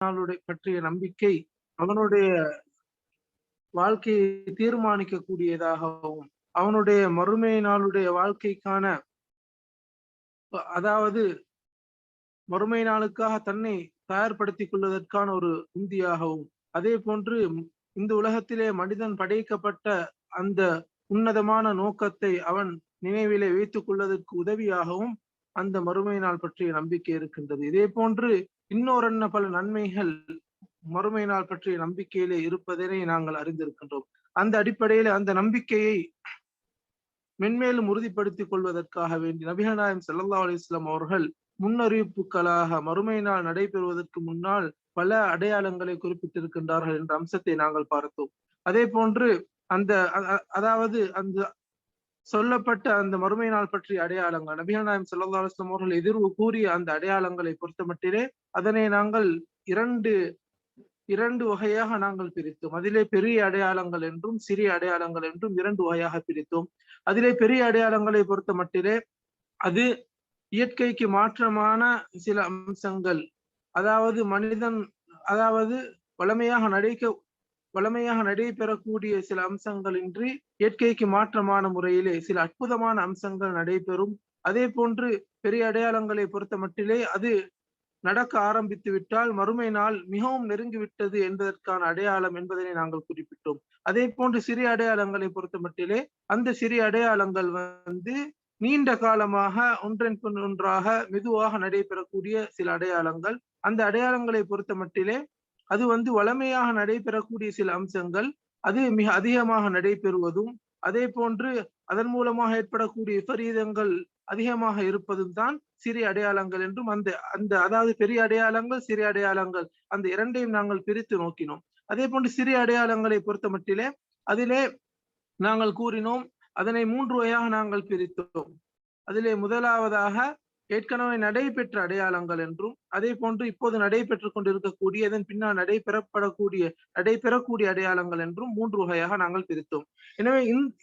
நாளுடைய பற்றிய நம்பிக்கை அவனுடைய வாழ்க்கையை தீர்மானிக்கக்கூடியதாகவும் அவனுடைய மறுமை நாளுடைய வாழ்க்கைக்கான அதாவது மறுமை நாளுக்காக தன்னை தயார்படுத்திக் கொள்வதற்கான ஒரு உந்தியாகவும் அதே போன்று இந்த உலகத்திலே மனிதன் படைக்கப்பட்ட அந்த உன்னதமான நோக்கத்தை அவன் நினைவிலே வைத்துக் கொள்வதற்கு உதவியாகவும் அந்த மறுமை நாள் பற்றிய நம்பிக்கை இருக்கின்றது. இதே போன்று இன்னொரு பல நன்மைகள் மறுமை நாள் பற்றிய நம்பிக்கையிலே இருப்பதனை நாங்கள் அறிந்திருக்கின்றோம். அந்த அடிப்படையில அந்த நம்பிக்கையை மென்மேலும் உறுதிப்படுத்திக் கொள்வதற்காக வேண்டி நபிகநாயம் சல்லா அலிஸ்லாம் அவர்கள் முன்னறிவிப்புகளாக மறுமை நாள் நடைபெறுவதற்கு முன்னால் பல அடையாளங்களை குறிப்பிட்டிருக்கின்றார்கள் என்ற அம்சத்தை நாங்கள் பார்த்தோம். அதே போன்று அந்த அதாவது அந்த சொல்லப்பட்ட அந்த மறுமை நாள் பற்றிய அடையாளங்கள். நபிகள் நாயம் சல்லா அலுவலம் அவர்கள் எதிர்வு கூறிய அந்த அடையாளங்களை பொறுத்த மட்டிலே அதனை நாங்கள் இரண்டு இரண்டு வகையாக நாங்கள் பிரித்தோம். அதிலே பெரிய அடையாளங்கள் என்றும் சிறிய அடையாளங்கள் என்றும் இரண்டு வகையாக பிரித்தோம். அதிலே பெரிய அடையாளங்களை பொறுத்த மட்டிலே அது இயற்கைக்கு மாற்றமான சில அம்சங்கள். அதாவது மனிதன் அதாவது வளமையாக நடிக்க வளமையாக நடைபெறக்கூடிய சில அம்சங்கள் இன்றி இயற்கைக்கு மாற்றமான முறையிலே சில அற்புதமான அம்சங்கள் நடைபெறும். அதே போன்று பெரிய அடையாளங்களை பொறுத்த மட்டிலே அது நடக்க ஆரம்பித்து விட்டால் மறுமை நாள் மிகவும் நெருங்கிவிட்டது என்பதற்கான அடையாளம் என்பதனை நாங்கள் குறிப்பிட்டோம். அதே போன்று சிறிய அடையாளங்களை பொறுத்த மட்டிலே அந்த சிறிய அடையாளங்கள் வந்து நீண்ட காலமாக ஒன்றன் பின் ஒன்றாக மெதுவாக நடைபெறக்கூடிய சில அடையாளங்கள். அந்த அடையாளங்களை பொறுத்த மட்டிலே அது வந்து வளமையாக நடைபெறக்கூடிய சில அம்சங்கள் அது மிக அதிகமாக நடைபெறுவதும் அதே போன்று அதன் மூலமாக ஏற்படக்கூடிய விபரீதங்கள் அதிகமாக இருப்பதும் தான் சிறிய அடையாளங்கள் என்றும் அந்த அந்த அதாவது பெரிய அடையாளங்கள் சிறிய அடையாளங்கள் அந்த இரண்டையும் நாங்கள் பிரித்து நோக்கினோம். அதே போன்று சிறிய அடையாளங்களை பொறுத்த மட்டிலே அதிலே நாங்கள் கூறினோம் அதனை மூன்று வகையாக நாங்கள் பிரித்தோம். அதிலே முதலாவதாக ஏற்கனவே நடைபெற்ற அடையாளங்கள் என்றும் அதே போன்று இப்போது நடைபெற்றுக் கொண்டிருக்கக்கூடிய இதன் பின்னால் நடைபெறப்படக்கூடிய நடைபெறக்கூடிய அடையாளங்கள் என்றும் மூன்று வகையாக நாங்கள் பிரித்தோம். எனவே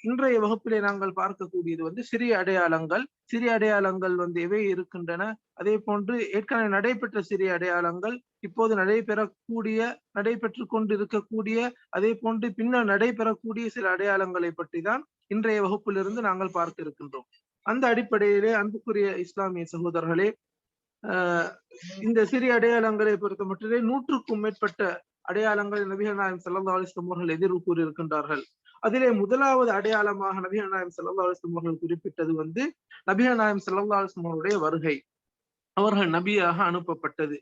இன்றைய வகுப்பிலே நாங்கள் பார்க்கக்கூடியது வந்து சிறிய அடையாளங்கள் சிறிய அடையாளங்கள் வந்து எவை இருக்கின்றன அதே போன்று ஏற்கனவே நடைபெற்ற சிறிய அடையாளங்கள் இப்போது நடைபெறக்கூடிய நடைபெற்று கொண்டிருக்கக்கூடிய அதே போன்று பின்னர் நடைபெறக்கூடிய சில அடையாளங்களை பற்றி தான் இன்றைய வகுப்பிலிருந்து நாங்கள் பார்க்க இருக்கின்றோம். அந்த அடிப்படையிலே அன்புக்குரிய இஸ்லாமிய சகோதரர்களே இந்த சிறிய அடையாளங்களை பொறுத்த மட்டிலே நூற்றுக்கும் மேற்பட்ட அடையாளங்களை நபிகள் நாயம் சல்லா அலிஸ்லாம் அவர்கள் எதிர்வு கூறியிருக்கின்றார்கள். அதிலே முதலாவது அடையாளமாக நபிகள் நாயம் சல்லா அலிஸ்லாம் அவர்கள் குறிப்பிட்டது வந்து நபிகள் நாயம் சல்லா அலிஸ்லாம் அவருடைய வருகை. அவர்கள் நபியாக அனுப்பப்பட்டது.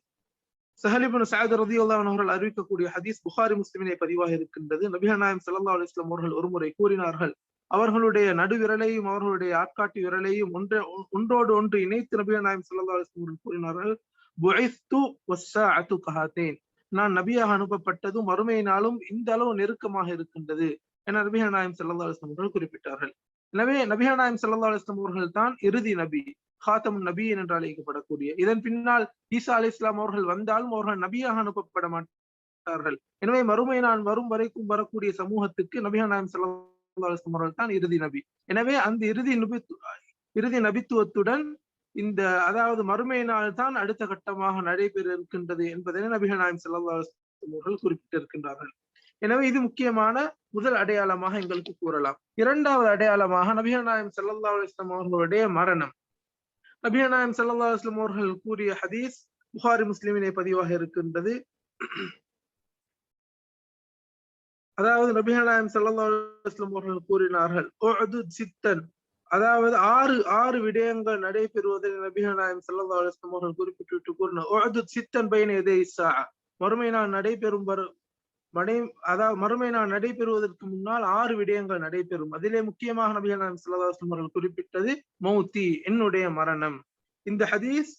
சஹலிபன் சாயத் ரதி அவர்கள் அறிவிக்கக்கூடிய ஹதீஸ் புகாரி முஸ்லிமினை பதிவாக இருக்கின்றது. நபிகள் நாயம் சல்லா அலிஸ்லாம் அவர்கள் ஒருமுறை கூறினார்கள் அவர்களுடைய நடுவிரலையும் அவர்களுடைய ஆட்காட்டி விரலையும் ஒன்ற ஒன்றோடு ஒன்று இணைத்து நபி நாயம் சல்லா அலிஸ்லாம் கூறினார்கள் நான் நபியாக அனுப்பப்பட்டதும் மறுமையினாலும் இந்த அளவு நெருக்கமாக இருக்கின்றது என நபிகள் நாயம் சல்லா அலிஸ்லாம் அவர்கள் குறிப்பிட்டார்கள். எனவே நபிகள் நாயம் சல்லா அலிஸ்லாம் அவர்கள் தான் இறுதி நபி ஹாத்தம் நபி என்று அழைக்கப்படக்கூடிய. இதன் பின்னால் ஈசா அலி இஸ்லாம் அவர்கள் வந்தாலும் அவர்கள் நபியாக அனுப்பப்பட மாட்டார்கள். எனவே மறுமை நான் வரும் வரைக்கும் வரக்கூடிய சமூகத்துக்கு நபிகள் நாயம் சல்லா அவர்கள் தான் இறுதி நபி. எனவே அந்த இறுதி நபி இறுதி நபித்துவத்துடன் இந்த அதாவது மறுமை நாள் தான் அடுத்த கட்டமாக நடைபெற இருக்கின்றது என்பதை நபிகள் நாயம் செல்லா அவர்கள் குறிப்பிட்டிருக்கின்றார்கள். எனவே இது முக்கியமான முதல் அடையாளமாக எங்களுக்கு கூறலாம். இரண்டாவது அடையாளமாக நபிகள் நாயம் செல்லல்லா அலிஸ்லாம் அவர்களுடைய மரணம். நபிகள் நாயம் செல்லல்லா அலுவலாம் அவர்கள் கூறிய ஹதீஸ் புகாரி முஸ்லிமினை பதிவாக இருக்கின்றது. அதாவது நபிகள் சல்லாஸ்லம் அவர்கள் கூறினார்கள் சித்தன் அதாவது ஆறு ஆறு விடயங்கள் நடைபெறுவதை நபிகள் சல்லா அலுவலம் அவர்கள் குறிப்பிட்டு கூறினார். சித்தன் பையன் எதை மறுமை நாள் நடைபெறும் மடை அதாவது மறுமை நாள் நடைபெறுவதற்கு முன்னால் ஆறு விடயங்கள் நடைபெறும். அதிலே முக்கியமாக நபிகள் நாயம் சல்லா அவர்கள் குறிப்பிட்டது மௌத்தி என்னுடைய மரணம். இந்த ஹதீஸ்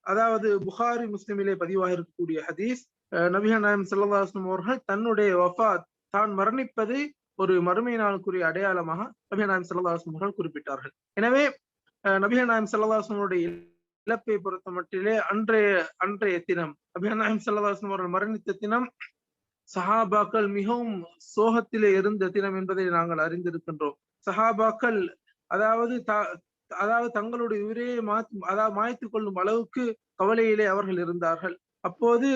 அதாவது புகாரி முஸ்லிமிலே பதிவாக இருக்கக்கூடிய ஹதீஸ் நபிகள் நாயம் சல்லா அலுவலாம் அவர்கள் தன்னுடைய வஃபாத் தான் மரணிப்பது ஒரு மறுமை நாளுக்குரிய அடையாளமாக நபிகள் நாயம் சல்லாஹம் அவர்கள் குறிப்பிட்டார்கள். எனவே நபிகள் நாயம் சல்லாஹனுடைய இழப்பை பொறுத்த மட்டிலே அன்றைய அன்றைய தினம் நபிகள் நாயம் சல்லாஹம் அவர்கள் மரணித்த தினம் சஹாபாக்கள் மிகவும் சோகத்திலே இருந்த தினம் என்பதை நாங்கள் அறிந்திருக்கின்றோம். சஹாபாக்கள் அதாவது அதாவது தங்களுடைய உயிரையை மாத் அதாவது மாய்த்து கொள்ளும் அளவுக்கு கவலையிலே அவர்கள் இருந்தார்கள். அப்போது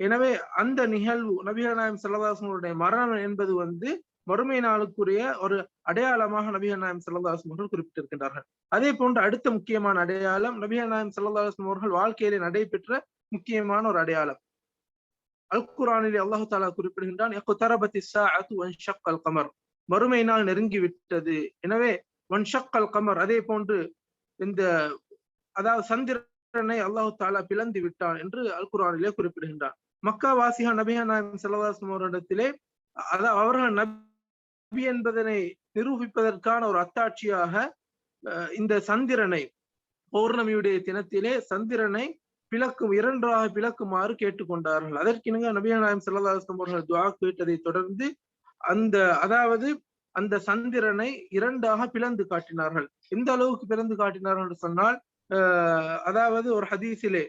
எனவே அந்த நிகழ்வு நபிகள் நாயம் சல்லதாசனுடைய மரணம் என்பது வந்து மறுமை நாளுக்குரிய ஒரு அடையாளமாக நபிகள் நாயம் சல்லதாசன் அவர்கள் குறிப்பிட்டிருக்கின்றார்கள். அதே போன்று அடுத்த முக்கியமான அடையாளம் நபிகள் நாயம் சல்லதாசன் அவர்கள் வாழ்க்கையிலே நடைபெற்ற முக்கியமான ஒரு அடையாளம். அல் குரானிலே அல்லாஹு தாலா குறிப்பிடுகின்றான் கமர். மறுமை நாள் நெருங்கி விட்டது எனவே வன்ஷக்கல் கமர். அதே போன்று இந்த அதாவது சந்திரனை அல்லாஹு தாலா பிளந்து விட்டான் என்று அல் குரானிலே குறிப்பிடுகின்றான். மக்கா வாசிகா நபியா நாயம் செல்லதாசம் அவரிடத்திலே அதாவது அவர்கள் நபி என்பதனை நிரூபிப்பதற்கான ஒரு அத்தாட்சியாக இந்த சந்திரனை பௌர்ணமியுடைய தினத்திலே சந்திரனை பிளக்கும் இரண்டாக பிளக்குமாறு கேட்டுக்கொண்டார்கள். அதற்கிணங்க நபியா நாயம் செல்லதாசம் அவர்கள் துவா கேட்டதை தொடர்ந்து அந்த அதாவது அந்த சந்திரனை இரண்டாக பிளந்து காட்டினார்கள். எந்த அளவுக்கு பிளந்து காட்டினார்கள் என்று சொன்னால் அதாவது ஒரு ஹதீஸிலே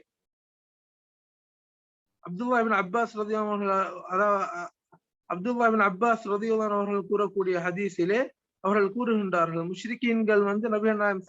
அப்துல்லா பின் அப்பாஸ் ரதி அவர்கள் அதாவது அப்துல்லா பின் அப்பாஸ் ரதியுல்லான் அவர்கள் கூறக்கூடிய ஹதீஸிலே அவர்கள் கூறுகின்றார்கள் முஷ்ரிக்கீன்கள் வந்து நபி நாயம்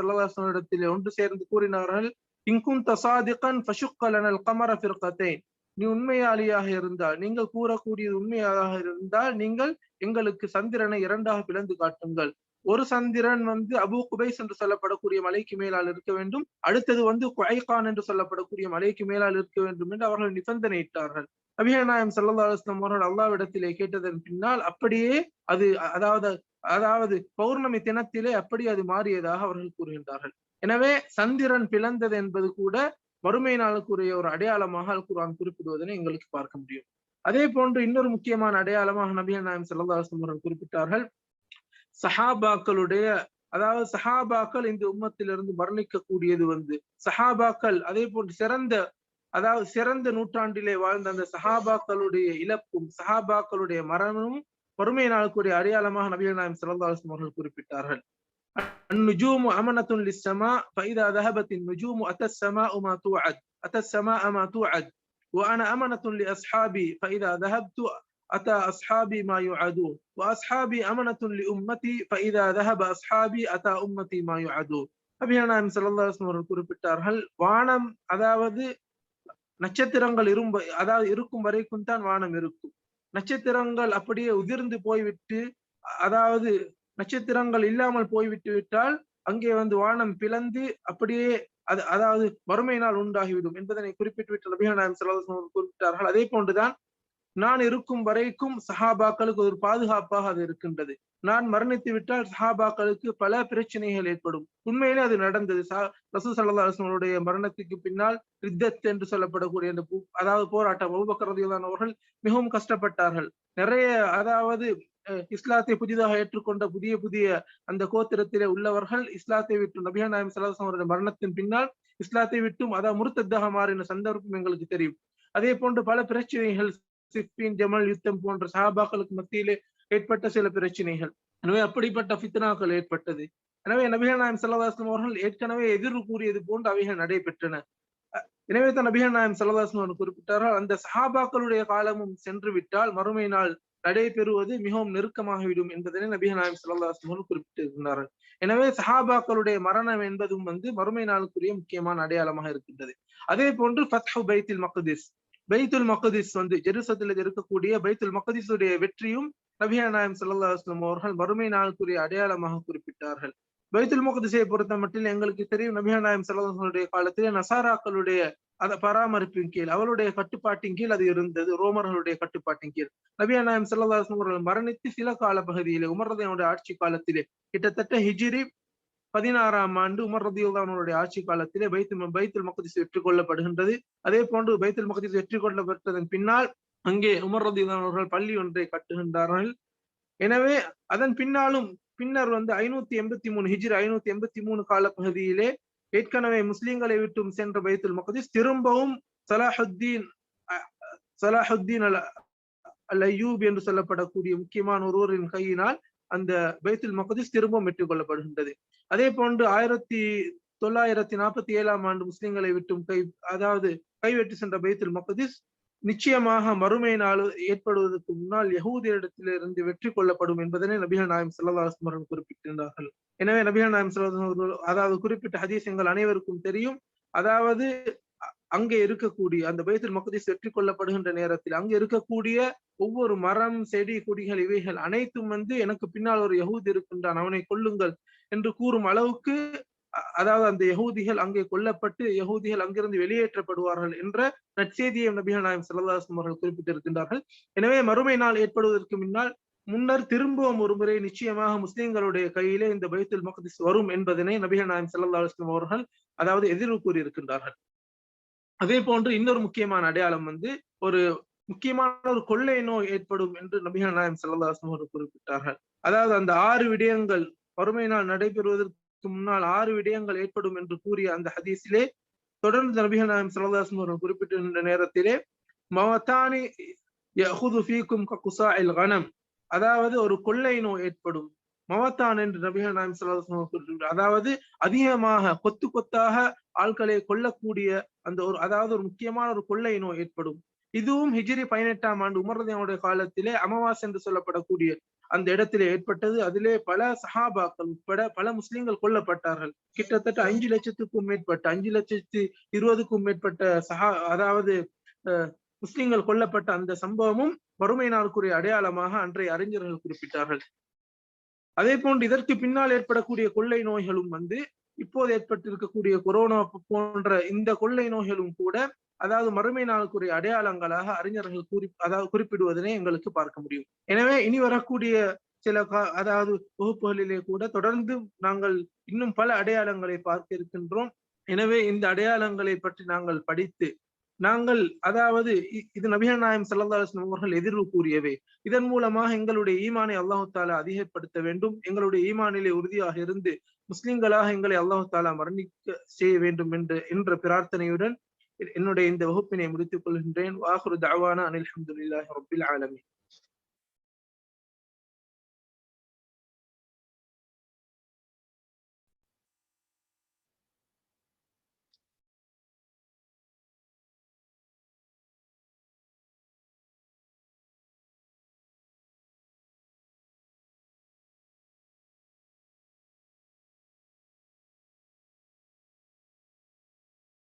இடத்திலே ஒன்று சேர்ந்து கூறினார்கள் இங்கும் தசாதிகன் ஃபஷுக்கலனல் கமர பிறக்கத்தை நீ உண்மையாளியாக இருந்தால் நீங்கள் கூறக்கூடியது உண்மையாக இருந்தால் நீங்கள் எங்களுக்கு சந்திரனை இரண்டாக பிளந்து காட்டுங்கள். ஒரு சந்திரன் வந்து அபு குபைஸ் என்று சொல்லப்படக்கூடிய மலைக்கு மேலால் இருக்க வேண்டும். அடுத்தது வந்து குவைகான் என்று சொல்லப்படக்கூடிய மலைக்கு மேலால் இருக்க வேண்டும் என்று அவர்கள் நிபந்தனையிட்டார்கள். அபிஹநாயம் சல்லா அலுவலம் அவர்கள் அல்லாவிடத்திலே கேட்டதன் பின்னால் அப்படியே அது அதாவது அதாவது பௌர்ணமி தினத்திலே அப்படி அது மாறியதாக அவர்கள் கூறுகின்றார்கள். எனவே சந்திரன் பிளந்தது என்பது கூட வறுமை நாளுக்குரிய ஒரு அடையாளமாக அல் குரான் குறிப்பிடுவதனை எங்களுக்கு பார்க்க முடியும். அதே போன்று இன்னொரு முக்கியமான அடையாளமாக நபியா நாயம் சல்லா அவர்கள் குறிப்பிட்டார்கள். சஹாபாக்களுடைய அதாவது சஹாபாக்கள் இந்த உம்மத்திலிருந்து மரணிக்கக்கூடியது வந்து சஹாபாக்கள் அதே போன்று சிறந்த அதாவது சிறந்த நூற்றாண்டிலே வாழ்ந்த அந்த சஹாபாக்களுடைய இழப்பும் சஹாபாக்களுடைய மரணமும் பொறுமை நாளுக்குரிய அடையாளமாக நபிகள் நாயம் சல்லா அவர்கள் குறிப்பிட்டார்கள் النجوم أمنة للسماء فإذا ذهبت النجوم أتى السماء ما توعد أتى السماء ما توعد وأنا أمنة لأصحابي فإذا ذهبت أتى أصحابي ما يوعدون وأصحابي أمنة لأمتي فإذا ذهب أصحابي أتى أمتي ما يوعدون அபியானாம் சல்லா அவர்கள் குறிப்பிட்டார்கள் வானம் அதாவது நட்சத்திரங்கள் இரும்ப அதாவது இருக்கும் வரைக்கும் தான் வானம் இருக்கும் நட்சத்திரங்கள் அப்படியே உதிர்ந்து போய்விட்டு அதாவது நட்சத்திரங்கள் இல்லாமல் போய்விட்டு விட்டால் அங்கே வந்து வானம் பிளந்து அப்படியே அது அதாவது வறுமையினால் உண்டாகிவிடும் என்பதனை குறிப்பிட்டு விட்டு நபிஹானாயம் சல்லாஹ் குறிப்பிட்டார்கள் அதே போன்றுதான் நான் இருக்கும் வரைக்கும் சஹாபாக்களுக்கு ஒரு பாதுகாப்பாக அது இருக்கின்றது. நான் மரணித்து விட்டால் சஹாபாக்களுக்கு பல பிரச்சனைகள் ஏற்படும். உண்மையிலே அது நடந்தது. ரசூ சல்லா அலுவலுடைய மரணத்துக்கு பின்னால் ரித்தத் என்று சொல்லப்படக்கூடிய அந்த அதாவது போராட்டம். அபுபக்கரதியான அவர்கள் மிகவும் கஷ்டப்பட்டார்கள். நிறைய அதாவது இஸ்லாத்தை புதிதாக ஏற்றுக்கொண்ட புதிய புதிய அந்த கோத்திரத்திலே உள்ளவர்கள் இஸ்லாத்தை விட்டு நபியா நாயம் சலாசம் அவருடைய மரணத்தின் பின்னால் இஸ்லாத்தை விட்டும் அதாவது முருத்தத்தாக மாறின சந்தர்ப்பம் எங்களுக்கு தெரியும். அதே போன்று பல பிரச்சனைகள் சிப்பின் ஜமல் யுத்தம் போன்ற சஹாபாக்களுக்கு மத்தியிலே ஏற்பட்ட சில பிரச்சனைகள். எனவே அப்படிப்பட்ட ஃபித்னாக்கள் ஏற்பட்டது. எனவே நபிகள் நாயம் சல்லாஸ்லம் அவர்கள் ஏற்கனவே எதிர்வு கூறியது போன்று அவைகள் நடைபெற்றன. எனவே தான் நபிகள் நாயம் சல்லாஸ்லம் அவர்கள் குறிப்பிட்டார்கள் அந்த சஹாபாக்களுடைய காலமும் சென்று விட்டால் மறுமை நாள் நடைபெறுவது மிகவும் நெருக்கமாகிவிடும் என்பதனை நபிகள் நாயம் சல்லாஸ்லம் குறிப்பிட்டிருக்கிறார்கள் எனவே சஹாபாக்களுடைய மரணம் என்பதும் வந்து மறுமை நாளுக்குரிய முக்கியமான அடையாளமாக இருக்கின்றது. அதே போன்று ஃபத்ஹு பைத்தில் மக்திஸ். பைத்துல் மகதிஸ் வந்து ஜெருசத்தில் இருக்கக்கூடிய பைத்துல் மகதிஸுடைய வெற்றியும் நபியா நாயம் சல்லா அஸ்லம் அவர்கள் மறுமை நாளுக்குரிய அடையாளமாக குறிப்பிட்டார்கள். பைத்துல் முகதிசையை பொறுத்த மட்டும் எங்களுக்கு தெரியும் நபியா நாயம் சல்லாஹுடைய காலத்திலே நசாராக்களுடைய அத பராமரிப்பின் கீழ் அவருடைய கட்டுப்பாட்டின் கீழ் அது இருந்தது ரோமர்களுடைய கட்டுப்பாட்டின் கீழ். நபியா நாயம் சல்லா அவர்கள் மரணித்து சில கால பகுதியிலே உமரதையனுடைய ஆட்சி காலத்திலே கிட்டத்தட்ட ஹிஜிரி பதினாறாம் ஆண்டு உமர் ரதியுல்லானுடைய ஆட்சி காலத்திலே பைத்து பைத்துல் மகதிஸ் வெற்றி கொள்ளப்படுகின்றது அதே போன்று பைத்துல் மகதிஸ் வெற்றி கொள்ளப்பட்டதன் பின்னால் அங்கே உமர் ரதியுல்லான் அவர்கள் பள்ளி ஒன்றை கட்டுகின்றார்கள். எனவே அதன் பின்னாலும் பின்னர் வந்து ஐநூத்தி எண்பத்தி மூணு ஹிஜ்ரி ஐநூத்தி எண்பத்தி மூணு கால பகுதியிலே ஏற்கனவே முஸ்லிம்களை விட்டும் சென்ற பைத்துல் மகதிஸ் திரும்பவும் சலாஹுத்தீன் சலாஹுத்தீன் அல் அல் ஐயூப் என்று சொல்லப்படக்கூடிய முக்கியமான ஒருவரின் கையினால் அந்த பைத்துல் மகதிஸ் திரும்பவும் வெற்றி கொள்ளப்படுகின்றது அதே போன்று ஆயிரத்தி தொள்ளாயிரத்தி நாற்பத்தி ஏழாம் ஆண்டு முஸ்லிம்களை விட்டும் கை அதாவது கைவிட்டு சென்ற பைத்துல் மகதிஸ் நிச்சயமாக மறுமை நாள் ஏற்படுவதற்கு முன்னால் யகூதியிடத்திலிருந்து வெற்றி கொள்ளப்படும் என்பதனை நபிகள் நாயம் சல்லாஸ்மரன் குறிப்பிட்டிருந்தார்கள். எனவே நபிகள் நாயம் சல்லா அதாவது குறிப்பிட்ட ஹதீஸ் எங்கள் அனைவருக்கும் தெரியும். அதாவது அங்கே இருக்கக்கூடிய அந்த பைத்துல் மக்திஸ் வெற்றி கொள்ளப்படுகின்ற நேரத்தில் அங்கே இருக்கக்கூடிய ஒவ்வொரு மரம் செடி கொடிகள் இவைகள் அனைத்தும் வந்து எனக்கு பின்னால் ஒரு யகூதி இருக்கின்றான். அவனை கொல்லுங்கள் என்று கூறும் அளவுக்கு அதாவது அந்த யகூதிகள் அங்கே கொல்லப்பட்டு யகூதிகள் அங்கிருந்து வெளியேற்றப்படுவார்கள் என்ற நற்செய்தியை நபிகள் நாயம் சல்லாஸ்லம் அவர்கள் குறிப்பிட்டிருக்கின்றார்கள். எனவே மறுமை நாள் ஏற்படுவதற்கு முன்னால் முன்னர் திரும்பவும் ஒரு முறை நிச்சயமாக முஸ்லிம்களுடைய கையிலே இந்த பைத்துல் மக்திஸ் வரும் என்பதனை நபிகள் நாயம் சல்லா அலுவலம் அவர்கள் அதாவது எதிர்வு கூறியிருக்கின்றார்கள். அதே போன்று இன்னொரு முக்கியமான அடையாளம் வந்து ஒரு முக்கியமான ஒரு கொள்ளை நோய் ஏற்படும் என்று நபிகள் நாயம் செல்லதாசன் அவர்கள் குறிப்பிட்டார்கள். அதாவது அந்த ஆறு விடயங்கள் வறுமை நாள் நடைபெறுவதற்கு முன்னால் ஆறு விடயங்கள் ஏற்படும் என்று கூறிய அந்த ஹதீஸிலே தொடர்ந்து நபிகள் நாயம் செல்லதாசன் அவர்கள் குறிப்பிட்டிருந்த நேரத்திலே மவத்தானி யஹுது ஃபீக்கும் கனம். அதாவது ஒரு கொள்ளை நோய் ஏற்படும். மவத்தான் என்று நபிகள் நாயம் சல்லாஸ்லம் அதாவது அதிகமாக கொத்து கொத்தாக ஆட்களை கொல்லக்கூடிய அந்த ஒரு அதாவது ஒரு முக்கியமான ஒரு கொள்ளை நோய் ஏற்படும். இதுவும் ஹிஜிரி பதினெட்டாம் ஆண்டு உமர்தனுடைய காலத்திலே அமாவாசை என்று சொல்லப்படக்கூடிய அந்த இடத்திலே ஏற்பட்டது. அதிலே பல சஹாபாக்கள் உட்பட பல முஸ்லிம்கள் கொல்லப்பட்டார்கள். கிட்டத்தட்ட அஞ்சு லட்சத்துக்கும் மேற்பட்ட அஞ்சு லட்சத்து இருபதுக்கும் மேற்பட்ட சஹா அதாவது முஸ்லிம்கள் கொல்லப்பட்ட அந்த சம்பவமும் வறுமை நாளுக்குரிய அடையாளமாக அன்றைய அறிஞர்கள் குறிப்பிட்டார்கள். அதே போன்று இதற்கு பின்னால் ஏற்படக்கூடிய கொள்ளை நோய்களும் வந்து இப்போது ஏற்பட்டிருக்கக்கூடிய கொரோனா போன்ற இந்த கொள்ளை நோய்களும் கூட அதாவது மறுமை நாளுக்குரிய அடையாளங்களாக அறிஞர்கள் குறி அதாவது குறிப்பிடுவதனை எங்களுக்கு பார்க்க முடியும். எனவே இனி வரக்கூடிய சில அதாவது வகுப்புகளிலே கூட தொடர்ந்து நாங்கள் இன்னும் பல அடையாளங்களை பார்க்க இருக்கின்றோம். எனவே இந்த அடையாளங்களை பற்றி நாங்கள் படித்து நாங்கள் அதாவது இது நபிகள் நாயம் சல்லா அவர்கள் எதிர்வு கூறியவை. இதன் மூலமாக எங்களுடைய ஈமானை அல்லாஹு தாலா அதிகப்படுத்த வேண்டும். எங்களுடைய ஈமானிலே உறுதியாக இருந்து முஸ்லிம்களாக எங்களை அல்லாஹு தாலா மரணிக்க செய்ய வேண்டும் என்று என்ற பிரார்த்தனையுடன் என்னுடைய இந்த வகுப்பினை முடித்துக் கொள்கின்றேன். வாகுரு தாவானா அனில் அஹமதுல்லாஹி ரபில் ஆலமி